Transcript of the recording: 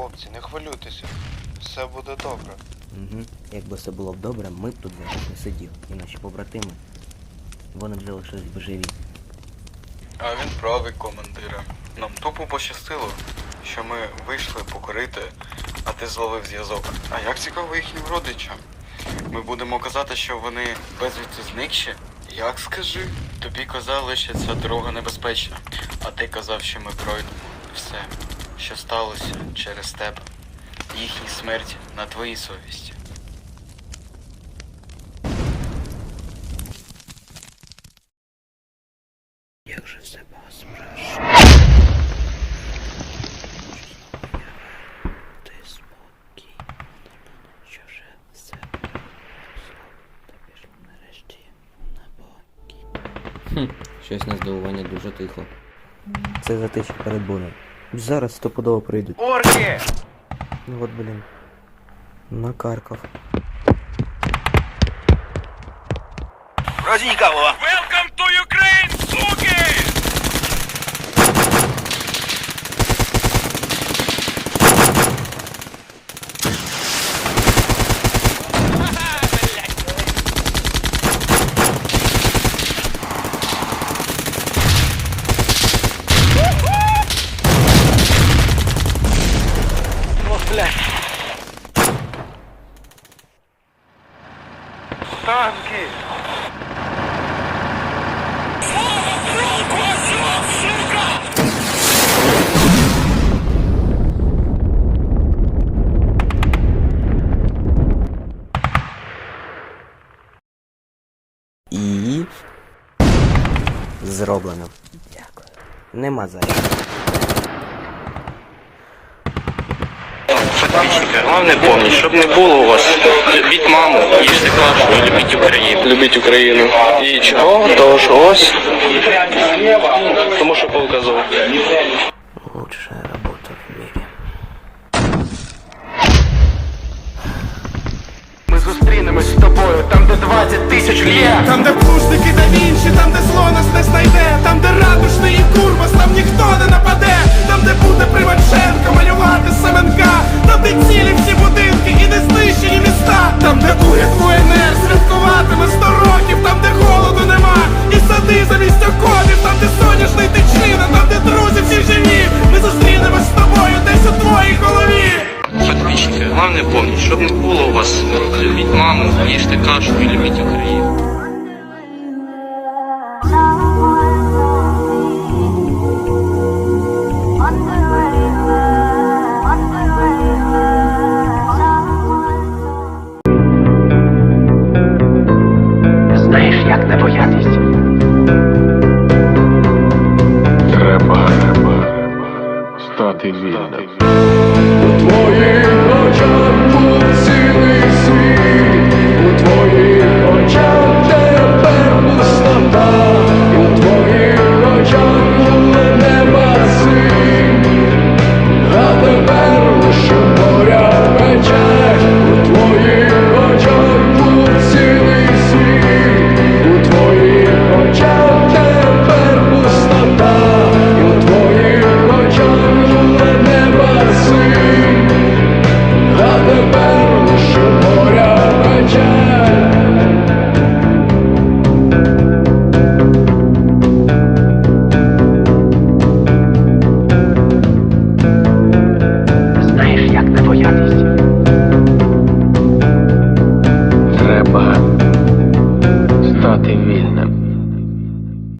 Хлопці, не хвилюйтеся. Все буде добре. Угу. Якби все було б добре, ми б тут зараз не сидів. І наші побратими. Вони б залишились би живі. А він правий командира. Нам тупо пощастило, що ми вийшли покорити, а ти зловив зв'язок. А як цікаво їхнім родичам? Ми будемо казати, що вони безвісти зникші? Як скажи? Тобі казали, що ця дорога небезпечна, а ти казав, що ми пройдемо. Все, що сталося через тебе. Їхні смерті на твоїй совісті. Як же все посмреш? Ти спокій. Що же все та пішло нарешті на боки. Хм, щось на здивування дуже тихо. Це затичка перед боном. Зараз стопудово прийдуть. Орки! Ну от, блін. Накаркав. Вроде никого. Welcome to Ukraine, суки! Танки! І. Зроблено. Дякую. Нема за що. Главное помнить, чтобы не було у вас. Любіть маму, їжте кашу і любіть Україну. Любіть Україну. І чого? Того що ось. Тому що показав. Лучшая работа в мире. Ми зустрінемось з тобою там, де 20 тисяч лє. Там, де плужники да Вінчі, там, де зло вас. Любіть маму, їжте кашу і любіть Україну. стати вільним. У твоїх очах був світ, у твоїх очах.